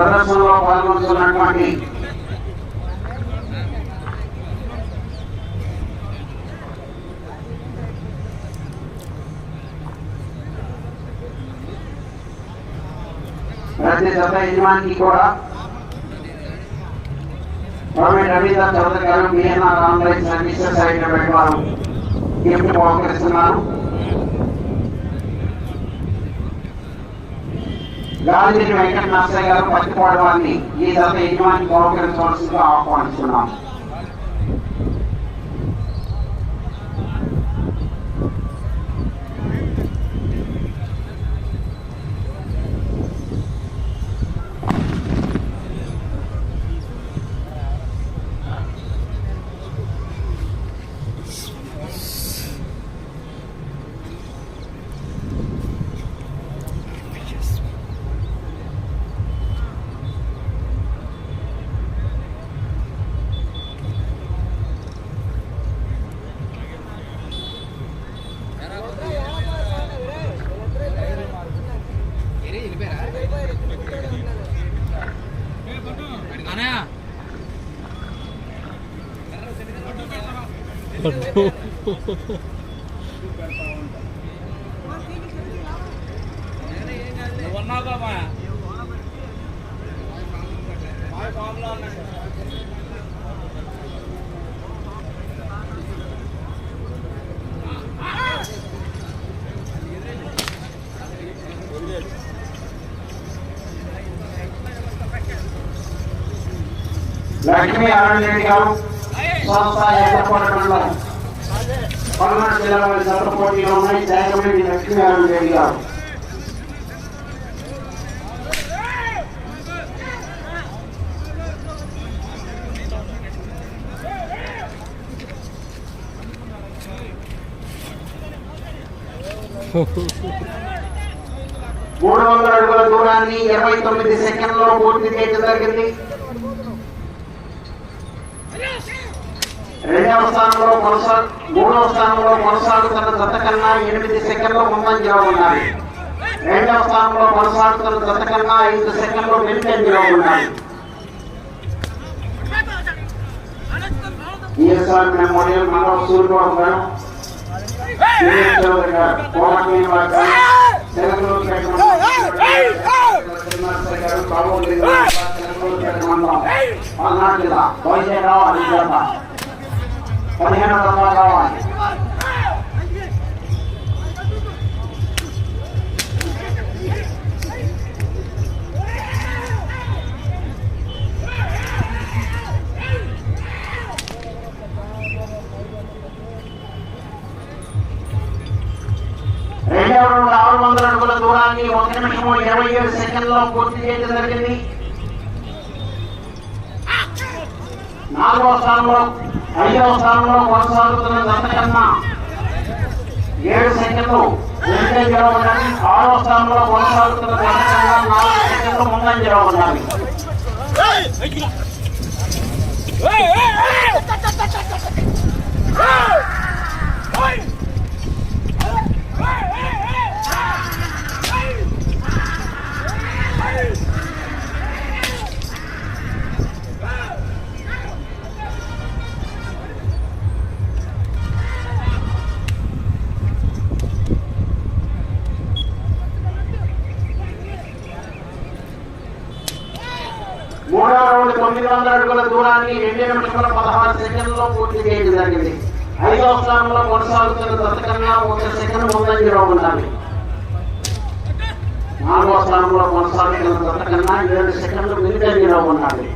ప్రదర్శనలో పాల్గొంటున్నటువంటి ప్రతి జత యజమానికి కూడా గవర్నమెంట్ రవీంద్ర చౌదరి గారు బిఎన్ఆర్ ఆన్లైన్ సర్వీసెస్ అయినటువంటి వారు గిఫ్ట్ బహుకరిస్తున్నారు గాంధీ వెంకట నరసయ్య గారు పత్తిపోవడాన్ని ఈ దశ యజమాని బహుకరించవలసిందిగా ఆహ్వానిస్తున్నాం. లక్ష్మీ అరుణ్ రెడ్డి గారు సంస్థ ఎక్కడకోట మండలం పల్నాడు జిల్లాలో జత పోటీలో ఉన్నాయి. రెడ్డి గారు. మూడు వందల అడుగుల దూరాన్ని ఇరవై తొమ్మిది సెకండ్లో పూర్తి చేయడం జరిగింది. రెండవ స్థానంలో కొనసాగు మూడవ స్థానంలో కొనసాగుతున్న జత కన్నా ఎనిమిది సెకండ్లు ముందంజలో ఉన్నాయి రెండవ స్థానంలో కొనసాగుతున్న జత కన్నా ఐదు సెకండ్లు వెనుకంజలో ఉన్నాయి ఈఎస్ఆర్ మెమోరియల్ మనవ సూర్యబాబు గారు సురేష్ చౌదరి గారు కోమటి శ్రీనివాస్ గారు తెలుగులోకి గారు కాబోలు తెలుగులోకి మండలం పల్నాడు జిల్లా వైజాగ్ అని జత పదిహేను వందల కావాలి రెండు ఆరు వందల అడుగుల దూరాన్ని ఒక నిమిషము ఇరవై ఏడు సెకండ్లో పూర్తి చేయడం జరిగింది. నాలుగో స్థానంలో ఐదవ స్థానంలో కొనసాగుతున్న జత కన్నా ఏడు సెకండ్లు వెనుకంజలో ఉండాలి ఆరవ స్థానంలో కొనసాగుతున్న జత కన్నా నాలుగు సెకండ్లు ముందంజలో ఉండాలి Hey! తొమ్మిది వందల అడుగుల దూరాన్ని రెండు నిమిషముల పదహారు సెకండ్లో పూర్తి చేయడం జరిగింది. ఐదవ స్థానంలో కొనసాగుతున్న దత్తకన్నా ఒక సెకండ్ ముందంజలో ఉండాలి నాలుగవ స్థానంలో కొనసాగుతున్న దత్తకన్నా ఏడు సెకండ్లు వెనుకంజలో ఉండాలి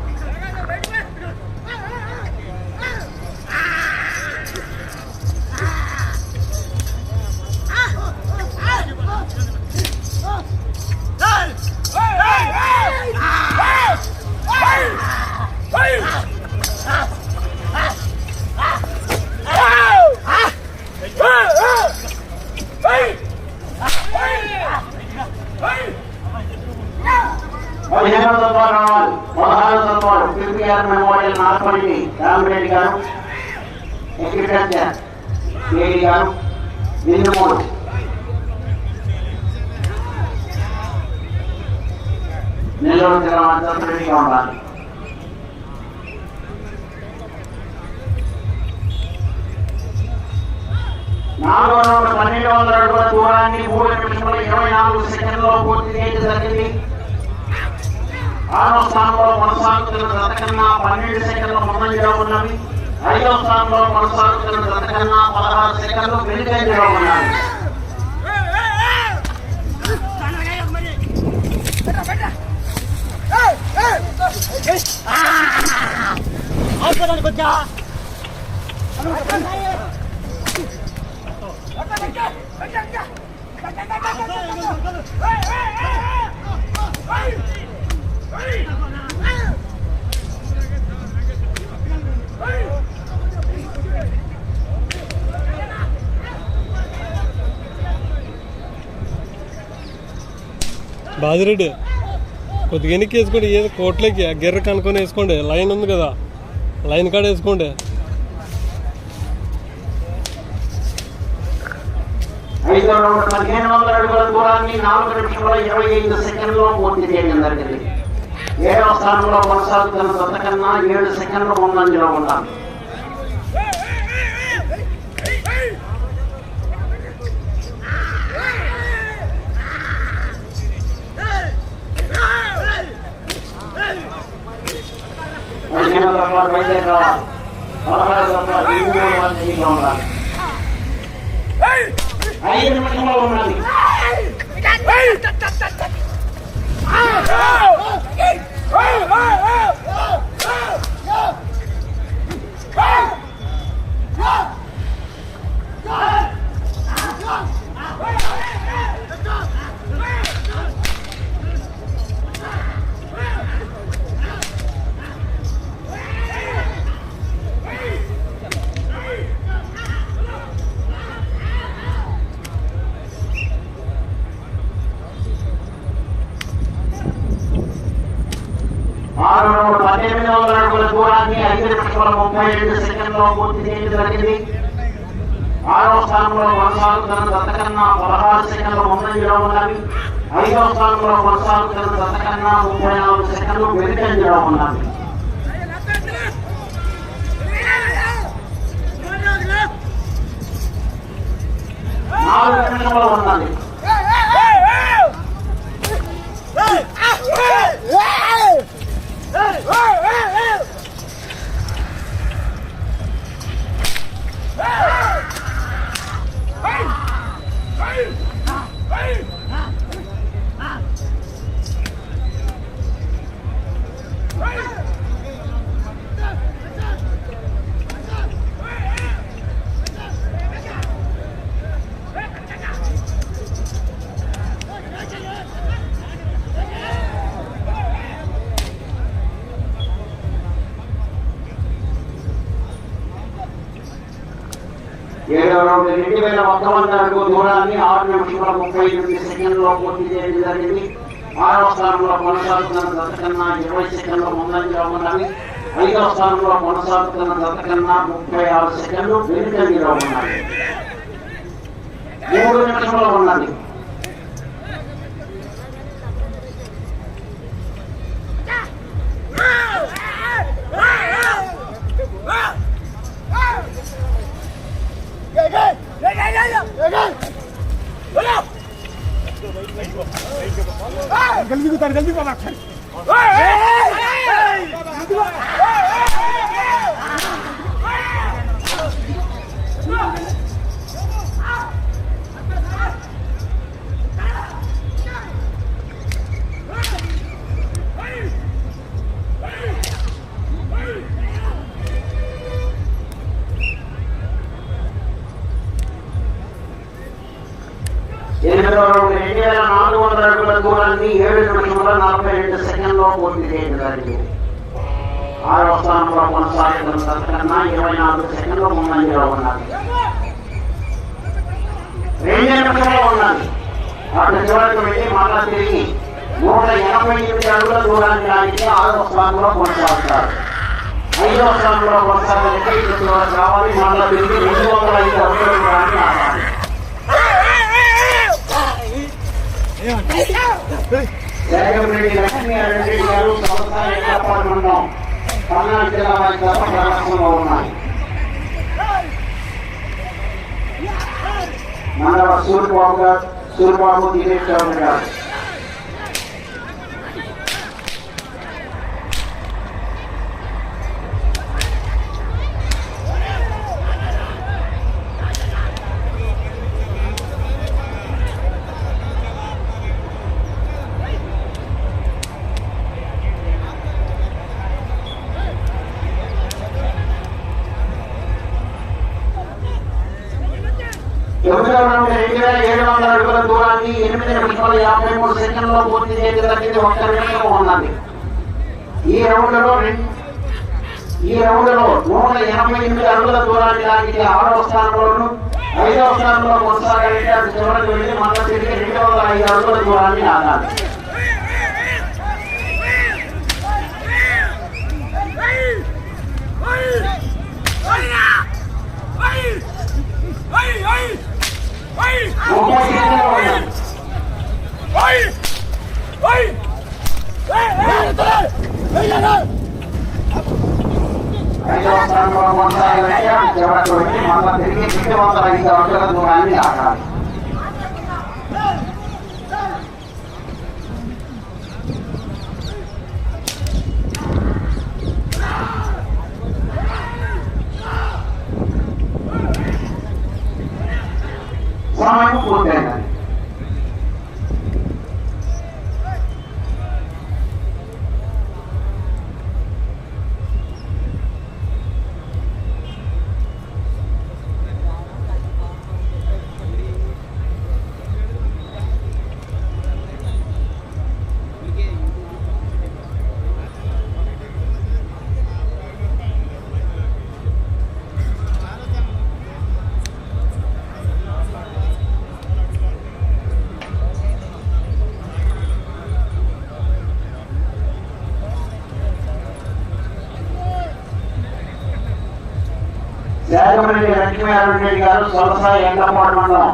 పిపిఆర్ మెమోరియల్ నాగపల్లి రామిరెడ్డి గారు అగ్రికల్చర్ కేడి గారు నిన్నమూడు నెల్లూరు జిల్లా అంతా రెడీగా ఉండాలి. నాలుగు వందల పన్నెండు వందల అడుగుల దూరాన్ని మూడు నిమిషంలో ఇరవై నాలుగు సెకండ్లో పూర్తి చేయడం జరిగింది. ఆరో స్థానంలో కొనసాగుతున్న గతకన్నా పన్నెండు సెకండ్ల ముందంజలో ఉన్నవి ఐదో స్థానంలో కొనసాగుతున్న గతకన్నా పదహారు సెకండ్లు వెనుకంజలో ఉన్నాయి బాజిరెడ్డి కొద్దిగా ఎన్నికి వేసుకోండి. ఏదో కోట్లకి గిర్ర కనుక్కొని వేసుకోండి. లైన్ ఉంది కదా. లైన్ కాడ వేసుకోండి. ఐదో రౌండ్ పదిహేను వందల అడుగుల దూరాన్ని నాలుగు నిమిషముల ఇరవై ఐదు సెకండ్లో పూర్తి చేయడం జరిగింది ఏడవ స్థానంలో కొనసాగుతున్న కొత్తకన్నా ఏడు సెకండ్లు ముందంజలో ఉండాలి ఐదు నిమిషంలో ఉండాలి ఐదు నిమిషంలో ఉండాలి ఆరు ముప్పై రెండు సెకండ్లో పూర్తి చేయడం జరిగింది ఆరో స్థానంలో కొనసాగుతున్న దత్తకన్నా పదహారు సెకండ్ల ముందంజలో ఉన్నవి ఐదో స్థానంలో కొనసాగుతున్న దత్తకన్నా ముప్పై నాలుగు సెకండ్లు వెనుకంజలో ఉన్నవి నాలుగు నిమిషంలో ఉన్నది Woo! ఏడవ రౌండ్ రెండు వేల ఒక్క వంద అడుగు దూరాన్ని ఆరు నిమిషాల ముప్పై ఎనిమిది సెకండ్లో పూర్తి చేయడం జరిగింది ఆరవ స్థానంలో కొనసాగుతున్న గతకన్నా ఇరవై సెకండ్ల ముందంజలో ఉండాలి ఐదవ స్థానంలో కొనసాగుతున్న గతకన్నా ముప్పై ఆరు సెకండ్లు వెనుకంజలో ఉన్నాయి మూడు నిమిషంలో ఉన్నది dar, जल्दी बाबा Yeah, no, no. వందల దూరాన్ని ఏడు నిమిషముల నలభై రెండు సెకండ్లో పూర్తి చేయడం జరిగింది ఆరో స్థానంలో కొనసాగడం తనకన్నా ఇరవై నాలుగు సెకండ్లు ముందంజలో ఉన్నది. రెండు నిమిషంలో ఉన్నది. అటు చివరికి వెళ్ళి మళ్ళా తిరిగి నూట ఎనభై ఎనిమిది అడుగుల దూరాన్ని దానికి ఆరో స్థానంలో కొనసాగుతారు. ఐదో స్థానంలో కొనసాగాలంటే ఇటు చివరికి రావాలి. మళ్ళా తిరిగి రెండు వందల ఐదు అడుగుల దూరాన్ని ఆడాలి జగన్రెడ్డి లక్ష్మీరెడ్డి గారు సంస్థ ఏర్పాటు మండలం పల్నాడు జిల్లా వారి తప్ప ప్రదర్శనలో ఉన్నాయి మండల సూర్యబాబు గారు సూర్యబాబు దినేష్ చౌదరి గారు ఎనిమిదవ రౌండ్ రెండు వేల ఏడు వందల అడుగుల దూరాన్ని ఎనిమిది నిమిషాల యాభై మూడు సెకండ్లో పూర్తి చేయగలిగింది ఒక్క నిమిషం ఉన్నది ఈ రౌండ్ ఈ రౌండ్లో నూట ఎనభై ఎనిమిది అడుగుల దూరాన్ని లాగితే ఆరవ స్థానంలోను ఐదవ స్థానంలో కొనసాగాలంటే అది చివరికి వెళ్ళి మళ్ళీ తిరిగి రెండు వందల ఐదు అడుగుల దూరాన్ని ఆగాలి శాఖమరెడ్డి లక్ష్మీనారాయణ గారు సొలస ఎండపాడు మండలం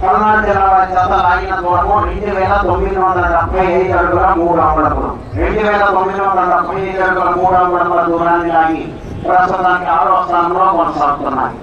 పల్నాడు జిల్లా వారి చేత లాగిన దూరము రెండు వేల తొమ్మిది వందల డెబ్బై ఐదు అడుగుల మూడు అంగుళములు రెండు వేల తొమ్మిది వందల డెబ్బై ఐదు అడుగుల మూడు అంగుళముల దూరాన్ని లాగి ప్రస్తుతానికి ఆరో స్థానంలో కొనసాగుతున్నాయి.